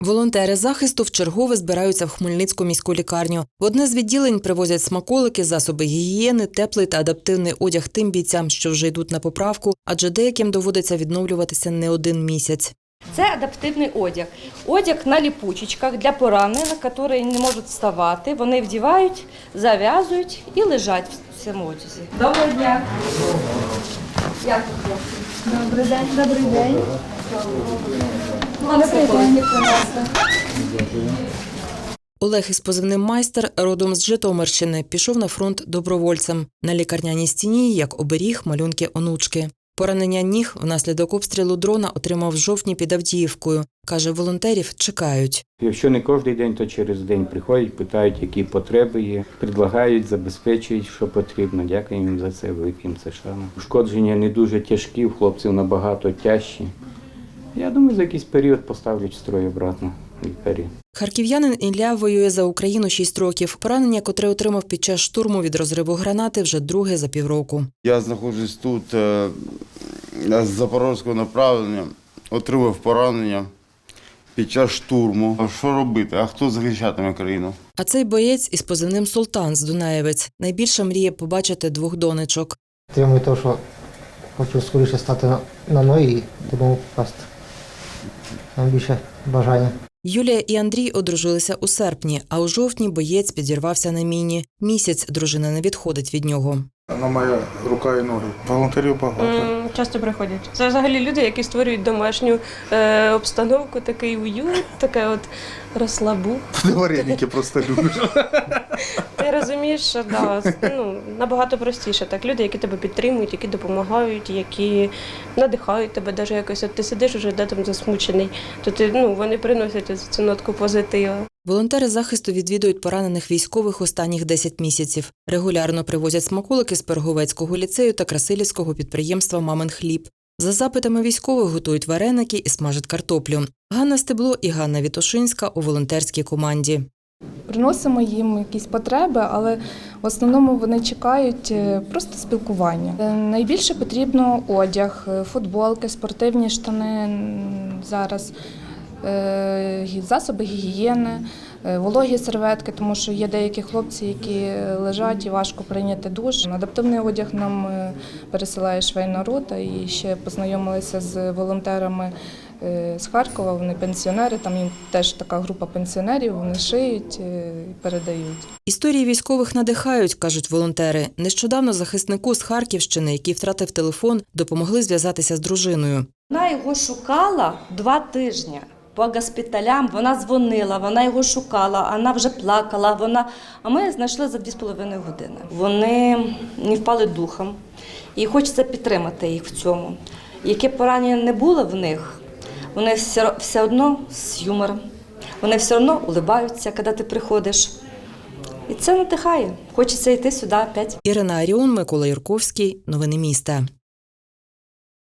Волонтери захисту вчергове збираються в Хмельницьку міську лікарню. В одне з відділень привозять смаколики, засоби гігієни, теплий та адаптивний одяг тим бійцям, що вже йдуть на поправку, адже деяким доводиться відновлюватися не один місяць. Це адаптивний одяг. Одяг на ліпучечках для поранених, які не можуть вставати. Вони вдівають, зав'язують і лежать в цьому одязі. Доброго дня. Як ви. Добрий день, добрий день. Вам смаколики. Олег із позивним майстер родом з Житомирщини пішов на фронт добровольцем. На лікарняній стіні, як оберіг, малюнки онучки. Поранення ніг внаслідок обстрілу дрона отримав в жовтні під Авдіївкою. Каже, волонтерів чекають. Якщо не кожен день, то через день приходять, питають, які потреби є, предлагають, забезпечують, що потрібно. Дякую їм за це, великим це шаном. Ушкодження не дуже тяжкі, у хлопців набагато тяжчі. Я думаю, за якийсь період поставлять в строй обратно лікарі. Харків'янин Ілля воює за Україну 6 років. Поранення, котре отримав під час штурму від розриву гранати, вже друге за півроку. Я знаходжусь тут е, з запорозького направлення, отримав поранення під час штурму. А що робити? А хто захищатиме країну? А цей боєць із позивним Султан з Дунаєвець найбільше мріє побачити двох донечок. Тримую те, що хочу скоріше стати на, на ноги і додому попасти. Найбільше бажання. Юлія і Андрій одружилися у серпні, а у жовтні боєць підірвався на міні. Місяць дружина не відходить від нього. Вона моя рука і ноги. Волонтерів багато. Часто приходять. Це взагалі люди, які створюють домашню е, обстановку, такий уют, таке от розслабу. Ти вареники просто любиш. Що да, ну, набагато простіше. Так, люди, які тебе підтримують, які допомагають, які надихають тебе, навіть якось от ти сидиш уже де там засмучений, то ти ну вони приносять цю нотку позитиву. Волонтери захисту відвідують поранених військових останніх 10 місяців. Регулярно привозять смаколики з Перговецького ліцею та Красилівського підприємства Мамин хліб. За запитами військових готують вареники і смажать картоплю. Ганна Стебло і Ганна Вітошинська у волонтерській команді. Приносимо їм якісь потреби, але в основному вони чекають е, просто спілкування. Е, Найбільше потрібно одяг, е, футболки, спортивні штани зараз, засоби гігієни, е, вологі серветки, тому що є деякі хлопці, які лежать і важко прийняти душ. Адаптивний одяг нам е, пересилає швейна рота і ще познайомилися з волонтерами е, з Харкова. Вони пенсіонери, там їм теж така група пенсіонерів, вони шиють е, і передають. Історії військових надихають, кажуть волонтери. Нещодавно захиснику з Харківщини, який втратив телефон, допомогли зв'язатися з дружиною. Вона його шукала два тижні. По госпіталям вона дзвонила, вона його шукала, вона вже плакала. Вона... А ми знайшли за дві з половиною години. Вони не впали духом, і хочеться підтримати їх в цьому. Яке поранення не було в них, вони все, все одно з юмором, вони все одно улибаються, коли ти приходиш. І це надихає. Хочеться йти сюди опять. Ірина Аріон, Микола Юрковський. Новини міста.